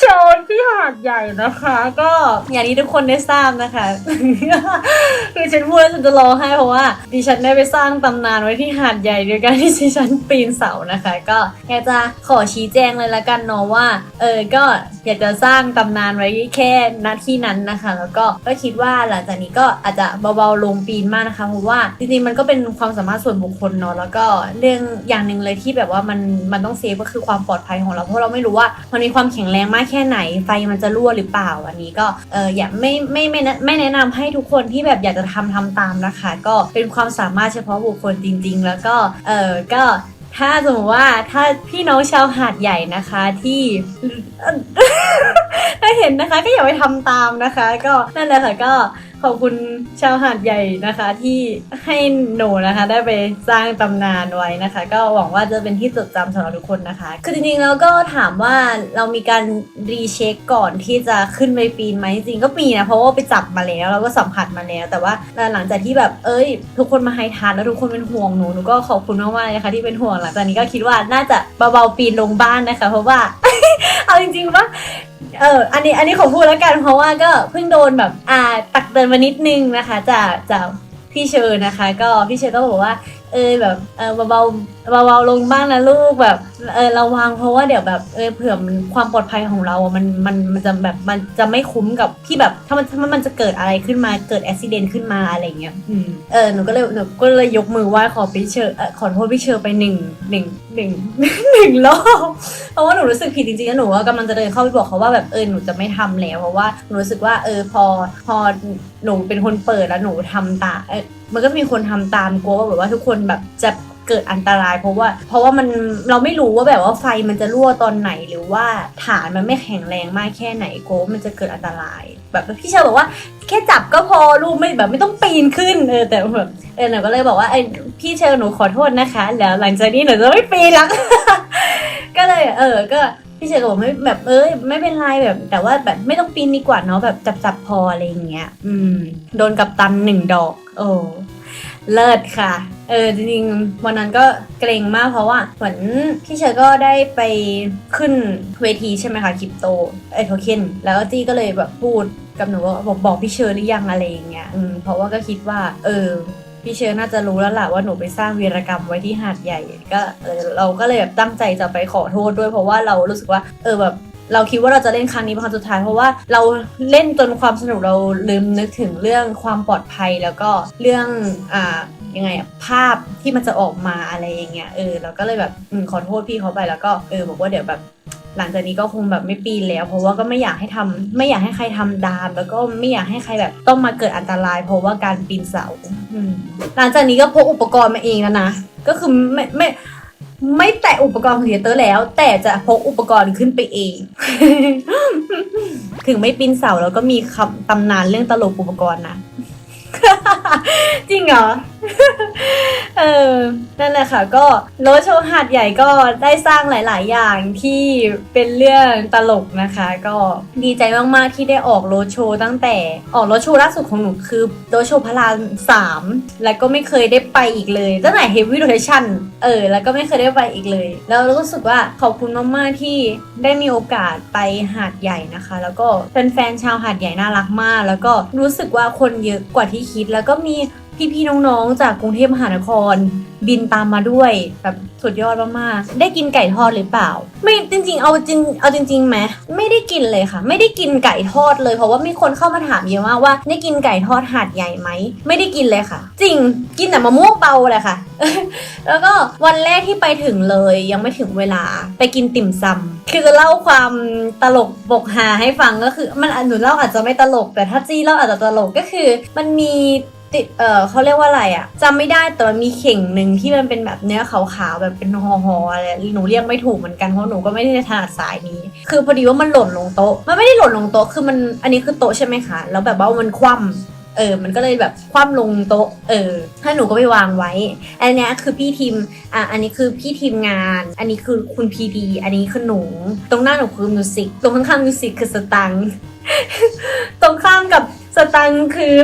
ചോള หาดใหญ่นะคะ ก็อย่างที่ทุกคนได้ทราบนะคะ คือฉันพูดแล้วฉันจะร้องไห้เพราะว่าดิฉันได้ไปสร้างตำนานไว้ที่หาดใหญ่โดยการที่ดิฉันปีนเสานะคะ ก็อยากจะขอชี้แจงเลยละกันเนาะว่า เออก็อยากจะสร้างตำนานไว้แค่น้าที่นั้นนะคะ แล้วก็ก็คิดว่าหลังจากนี้ก็อาจจะเบาๆลงปีนมากนะคะเพราะว่าจริงๆมันก็เป็นความสามารถส่วนบุคคลเนาะแล้วก็เรื่องอย่างหนึ่งเลยที่แบบว่ามันมันต้องเซฟก็คือความปลอดภัยของเราเพราะเราไม่รู้ว่ามันมีความแข็งแรงมากแค่ไหนไฟมันจะรั่วหรือเปล่าอันนี้ก็เอออย่าไม่ไม่ไม่แนะไม่แนะนำให้ทุกคนที่แบบอยากจะทำทำตามนะคะ ก็เป็นความสามารถเฉพาะบุคคลจริง ๆ แล้วก็เออก็ถ้าสมมติว่าถ้าพี่น้องชาวหาดใหญ่นะคะที่ถ้าเห็นนะคะก็อย่าไปทำตามนะคะ ก็นั่นแหละค่ะก็ ขอบคุณชาวหาดใหญ่นะคะ ที่ให้หนูนะคะ ได้ไปสร้างตำนานไว้นะคะ ก็หวังว่าจะเป็นที่จดจำสำหรับทุกคนนะคะ คือจริงๆแล้วก็ถามว่าเรามีการรีเช็คก่อนที่จะขึ้นไปปีนไหมจริงก็มีนะเพราะว่าไปจับมาแล้วแล้วก็สัมผัสมาแล้ว แต่ว่าหลังจากที่แบบเอ้ย ทุกคนมาให้ทานแล้วทุกคนเป็นห่วงหนูหนูก็ขอบคุณมากๆเลยนะคะที่เป็นห่วงหลังจากนี้ก็คิดว่าน่าจะเบาๆปีนลงบ้านนะคะ เพราะว่า เอาจริงๆว่าเอออันนี้อันนี้ขอพูดแล้วกันเพราะว่าก็เพิ่งโดนแบบอ่าตักเตือนมานิดนึงนะคะจากจากพี่เชอร์นะคะ ก็พี่เชอร์ก็บอกว่า เออแบบเออเบาๆ เบาๆลงบ้างนะลูกแบบเออระวังเพราะว่าเดี๋ยวแบบเออเผื่อมันความปลอดภัยของเราอะมันมันมันจะแบบมันจะไม่คุ้มกับที่แบบถ้ามันถ้ามันจะเกิดอะไรขึ้นมาเกิดอุบิเหตุขึ้นมาอะไรเงี้ยอืมเออหนูก็เลยหนูก็เลยยกมือไหว้ขอพี่เชอร์เออขอโทษพี่เชอร์ไปหนึ่งหนึ่งหนึ่ง หนึ่งรอบเพราะว่าหนูรู้สึกผิดจริงๆแล้วหนูว่ากำลังจะเดินเข้าไปบอกเขาว่าแบบเออหนูจะไม่ทำแล้วเพราะว่าหนูรู้สึกว่าเออพอพอหนูเป็นคนเปิดแล้วหนูทำตามเออมันก็มีคนทำตามกลัวว่าแบบว่าทุกคนแบบจะ เกิดอันตราย เพราะว่า เพราะว่ามันเราไม่รู้ว่าแบบว่าไฟมันจะรั่วตอนไหนหรือว่าฐานมันไม่แข็งแรงมากแค่ไหนกลัวว่ามันจะเกิดอันตราย แบบพี่เชอร์บอกว่าแค่จับก็พอลูกไม่แบบไม่ต้องปีนขึ้นเออแต่แบบเออหนูก็เลยบอกว่าไอ้พี่เชอร์หนูขอโทษนะคะ แล้วหลังจากนี้หนูจะไม่ปีนแล้วก็เลยเออก็พี่เชยก็บอกไม่แบบเอ้ยไม่เป็นไรแบบ แต่ว่าแบบไม่ต้องปีนดีกว่าเนาะแบบจับจับพออะไรอย่างเงี้ย อืม โดนกับตันหนึ่งดอก โอ้ เลิศค่ะ เออจริงๆวันนั้นก็เกรงมากเพราะว่าเหมือนพี่เชยก็ได้ไปขึ้นเวทีใช่ไหมคะคริปโตไอโทเค็นแล้วก็จี้ก็เลยแบบพูดกับหนูว่าบอกบอกพี่เชยหรือยังอะไรอย่างเงี้ยอืมเพราะว่าก็คิดว่า เออพี่เชอร์น่าจะรู้แล้วล่ะว่าหนูไปสร้างวีรกรรมไว้ที่หาดใหญ่ก็เออเราก็เลยแบบตั้งใจจะไปขอโทษด้วยเพราะว่าเรารู้สึกว่า เออแบบ เราคิดว่าเราจะเล่นครั้งนี้เป็นครั้งสุดท้าย เพราะว่าเราเล่นจนความสนุกเราลืมนึกถึงเรื่องความปลอดภัยแล้วก็เรื่องอ่ายังไงอะภาพที่มันจะออกมาอะไรอย่างเงี้ยเออเราก็เลยแบบอมขอโทษพี่เขาไปแล้วก็เออบอกว่าเดี๋ยวแบบ หลังจากนี้ก็คงแบบไม่ปีนแล้ว เพราะว่าก็ไม่อยากให้ทำไม่อยากให้ใครทำดาม แล้วก็ไม่อยากให้ใครแบบต้องมาเกิดอันตราย เพราะว่าการปีนเสาอืมหลังจากนี้ก็พกอุปกรณ์มาเองแล้วนะก็คือไม่ไม่ ไม่แตะอุปกรณ์คองเทเตอร์แล้ว แต่จะพกอุปกรณ์ขึ้นไปเอง ถึงไม่ปีนเสาแล้วก็มีคำตำนานเรื่องตลกอุปกรณ์นะ จริงเหรอเออ นั่นแหละค่ะ ก็โรดโชว์หาดใหญ่ก็ได้สร้างหลาย ๆ อย่างที่เป็นเรื่องตลกนะคะ ก็ดีใจมาก ๆ ที่ได้ออกโรดโชว์ตั้งแต่ออกโรดโชว์ล่าสุดของหนูคือโรดโชว์พระรามสามแล้วก็ไม่เคยได้ไปอีกเลย ตั้งแต่ Heavy Rotation เออ แล้วก็ไม่เคยได้ไปอีกเลย แล้วรู้สึกว่าขอบคุณมาก ๆ ที่ได้มีโอกาสไปหาดใหญ่นะคะ แล้วก็แฟน ๆ ชาวหาดใหญ่น่ารักมาก แล้วก็รู้สึกว่าคนเยอะกว่าที่คิด แล้วก็มี พี่ๆน้องๆ จากกรุงเทพมหานคร บินตามมาด้วยแบบสุดยอดมากๆ ได้กินไก่ทอดหรือเปล่า ไม่จริงๆ เอาจริงเอาจริงๆไหมไม่ได้กินเลยค่ะ ไม่ได้กินไก่ทอดเลยเพราะว่ามีคนเข้ามาถามเยอะมากว่าได้กินไก่ทอดหาดใหญ่ไหมไม่ได้กินเลยค่ะ จริงกินแต่มะม่วงเบาเลยค่ะ แล้วก็วันแรกที่ไปถึงเลยยังไม่ถึงเวลาไปกินติ่มซำคือเล่าความตลกบกฮาให้ฟังก็คือ มันหนูเล่าอาจจะไม่ตลกแต่ถ้าจี้เล่าอาจจะตลกก็คือ มันมี ติดเออเขาเรียกว่าอะไรอะจำไม่ได้แต่มันมีเข่งหนึ่งที่มันเป็นแบบเนื้อขาวๆแบบเป็นห่อๆอะไรหนูเรียกไม่ถูกเหมือนกันเพราะหนูก็ไม่ได้ถนัดสายนี้ คือพอดีว่ามันหล่นลงโต๊ะมันไม่ได้หล่นลงโต๊ะคือมันอันนี้คือโต๊ะใช่ไหมคะแล้วแบบว่ามันคว่ำเออ มันก็เลยแบบคว่ำลงโต๊ะ เออ ถ้าหนูก็ไปวางไว้ อันเนี้ยคือพี่ทีม อะ อันนี้คือพี่ทีมงาน อันนี้คือคุณพีดี อันนี้คือหนู ตรงหน้าหนูคือมิวสิก ตรงข้างๆมิวสิกคือสตังค์ตรงข้ามกับสตังค์คือ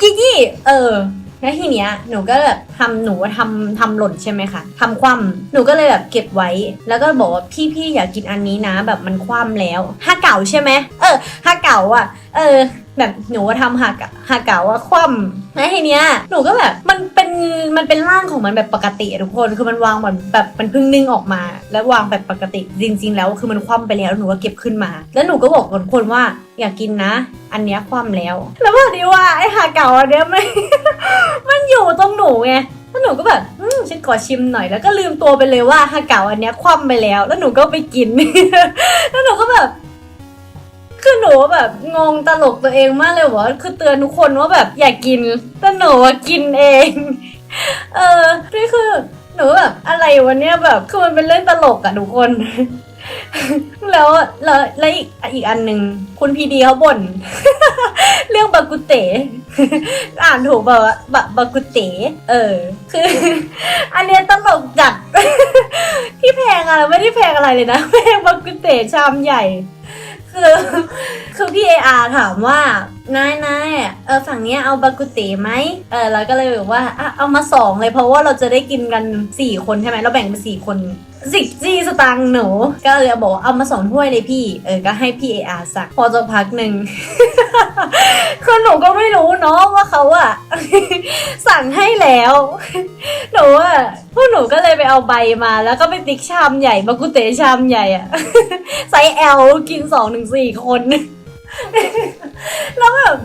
จิจี้เออแล้วทีเนี้ยหนูก็แบบทำหนูทำทำหล่นใช่ไหมคะทำคว่ำหนูก็เลยแบบเก็บไว้ แล้วก็บอกว่าพี่พี่อยากกินอันนี้นะ แบบมันคว่ำแล้วห้าเก่าใช่ไหมเออห้าเก่าอะ เออ แบบหนูว่าทำหักอะหักเก่าว่าคว่ำแล้วทีเนี้ยหนูก็แบบมันเป็น มันเป็นร่างของมันแบบปกติอะทุกคน คือมันวางเหมือนแบบมันเพิ่งนึ่งออกมา แล้ววางแบบปกติ จริง ๆ แล้วคือมันคว่ำไปแล้วหนูก็เก็บขึ้นมา แล้วหนูก็บอกกับทุกคนว่าอย่ากกินนะ อันเนี้ยคว่ำแล้ว แล้วพอดีว่าไอ้หักเก่าอันเนี้ยมันมันอยู่ตรงหนูไงแล้วหนูก็แบบฉันขอชิมหน่อย แล้วก็ลืมตัวไปเลยว่าฮาเก่าอันเนี้ยคว่ำไปแล้ว แล้วหนูก็ไปกิน แล้วหนูก็แบบ คือหนูแบบงงตลกตัวเองมากเลยว่าคือเตือนทุกคนว่าแบบอย่ากกิน แต่หนูกินเอง เออนี่คือหนูแบบอะไรวันเนี้ยแบบคือมันเป็นเรื่องตลกอะทุกคน แล้วแล้วแล้วอีกอีกอันหนึ่งคุณพีดีเขาบ่น เรื่องบากุเต อ่านถูกเปล่าวะบะบากุเต เออ คือ อันเนี้ยตลกจัดพี่แพงอะไรไม่ได้แพงอะไรเลยนะแพงบากุเตชามใหญ่ คือคือพี่เออาถามว่านายนายเออฝั่งเนี้ยเอาบากุติไหมเออแล้วก็เลยบอกว่าอะเอามาสองเลยเพราะว่าเราจะได้กินกันสี่คนใช่ไหมเราแบ่งเป็นสี่คน สิบจี้สตางค์หนูก็เลยบอกเอามาสองถ้วยเลยพี่ เออก็ให้พี่เออาสั่งพอจะพักหนึ่งคือหนูก็ไม่รู้เนาะว่าเขาอะสั่งให้แล้ว หนูอะพวกหนูก็เลยไปเอาใบมาแล้วก็ไปติ๊กชามใหญ่บากุเตชามใหญ่อะไซส์ L กินสองถึงสี่คน แล้วแบบ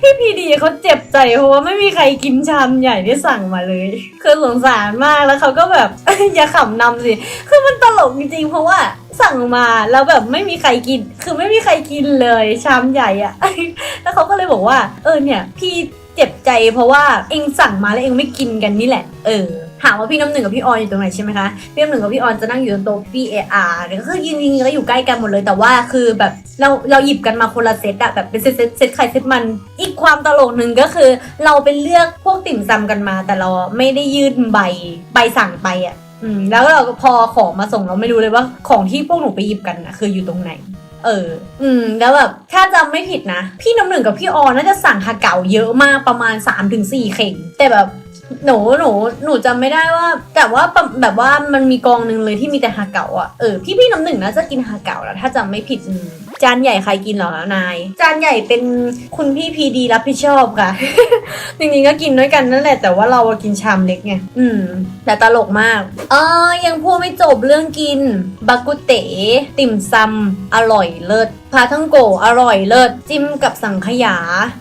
พี่พีดีเขาเจ็บใจเพราะว่าไม่มีใครกินชามใหญ่ที่สั่งมาเลยคือสงสารมากแล้วเขาก็แบบ อย่าขำนำสิคือมันตลกจริงๆเพราะว่าสั่งมาแล้วแบบไม่มีใครกิน คือไม่มีใครกินเลยชามใหญ่อะแล้วเขาก็เลยบอกว่า เออเนี่ย พี่เจ็บใจเพราะว่าเองสั่งมาแล้วเองไม่กินกันนี่แหละ เออ ถามว่าพี่น้ำหนึ่งกับพี่ออนอยู่ตรงไหนใช่ไหมคะพี่น้ำหนึ่งกับพี่ออนจะนั่งอยู่ตรงโต๊ะพี่เออาร์ก็คือจริงๆก็อยู่ใกล้กันหมดเลย แต่ว่าคือแบบเราเราหยิบกันมาคนละเซตอะแบบเป็นเซตเซตเซตใครเซตมัน อีกความตลกหนึ่งก็คือ เราไปเลือกพวกติ่มซำกันมา แต่เราไม่ได้ยื่นใบใบสั่งไปอะอืมแล้วเราก็พอของมาส่งเราไม่รู้เลยว่าของที่พวกหนูไปหยิบกันนะคืออยู่ตรงไหน เออ อืม แล้วแบบถ้าจำไม่ผิดนะ พี่น้ำหนึ่งกับพี่ออนน่าจะสั่งฮาเก๋าเยอะมากประมาณ 3-4เข่งแต่แบบ หนูหนูหนูจำไม่ได้ว่า แต่ว่าแบบว่ามันมีกองหนึ่งเลยที่มีแต่ฮาเก๋าอะเออพี่พี่น้ำหนึ่งน่าจะกินฮาเก๋าแล้วถ้าจำไม่ผิดอืม จานใหญ่ใครกินเหรอนาย จานใหญ่เป็นคุณพี่พีดีรับผิดชอบค่ะ จริงๆก็กินด้วยกันนั่นแหละแต่ว่าเราอะกินชามเล็กไงอืม แต่ตลกมากเออยังพูดไม่จบเรื่องกินบากุเต๋ติ่มซำอร่อยเลิศพาท่องโกอร่อยเลิศจิ้มกับสังขยา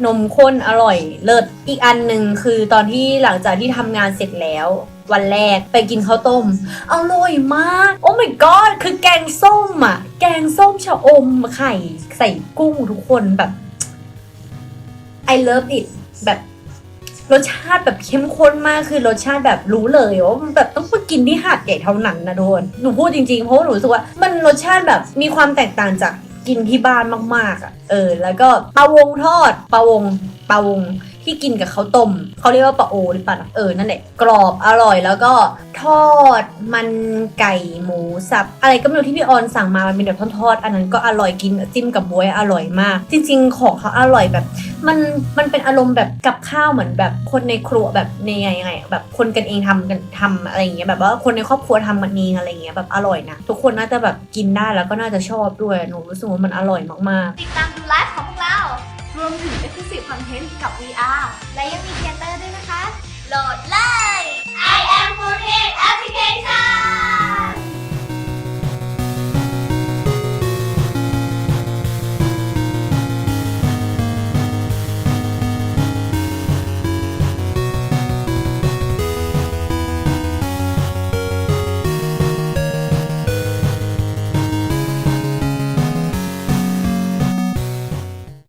นมข้นอร่อยเลิศอีกอันหนึ่งคือตอนที่หลังจากที่ทำงานเสร็จแล้ว วันแรกไปกินข้าวต้มอร่อยมาก โอ้ my god คือแกงส้มอะ แกงส้มชะอมไข่ใส่กุ้งทุกคนแบบ I love it แบบรสชาติแบบเข้มข้นมากคือรสชาติแบบรู้เลยว่ามันแบบต้องไปกินที่หาดใหญ่เท่านั้นนะทุกคนหนูพูดจริงๆเพราะหนูรู้สึกว่ามันรสชาติแบบมีความแตกต่างจากกินที่บ้านมากๆอะเออ แล้วก็ปลาวงทอดปลาวงปลาวง ที่กินกับข้าวต้มเขาเรียกว่าปลาโอหรือเปล่าเออนั่นแหละกรอบอร่อยแล้วก็ทอดมันไก่หมูสับ อะไรก็ไม่รู้ที่พี่ออนสั่งมามันเป็นแบบทอดๆอันนั้นก็อร่อยกินจิ้มกับบวยอร่อยมาก จริง ๆ ของเขาอร่อยแบบ มันมันเป็นอารมณ์แบบกับข้าวเหมือนแบบคนในครัวแบบในไงไงแบบคนกันเองทำกันทำอะไรอย่างเงี้ยแบบว่าคนในครอบครัวทำกันเองอะไรอย่างเงี้ยแบบอร่อยนะทุกคนน่าจะแบบกินได้แล้วก็น่าจะชอบด้วยหนูรู้สึกว่ามันอร่อยมากๆ ติดตามดูไลฟ์ของ รวมถึง Exclusive Content กับ VR และยังมีเทเตอร์ด้วยนะคะ โหลดเลย I am f o o d Application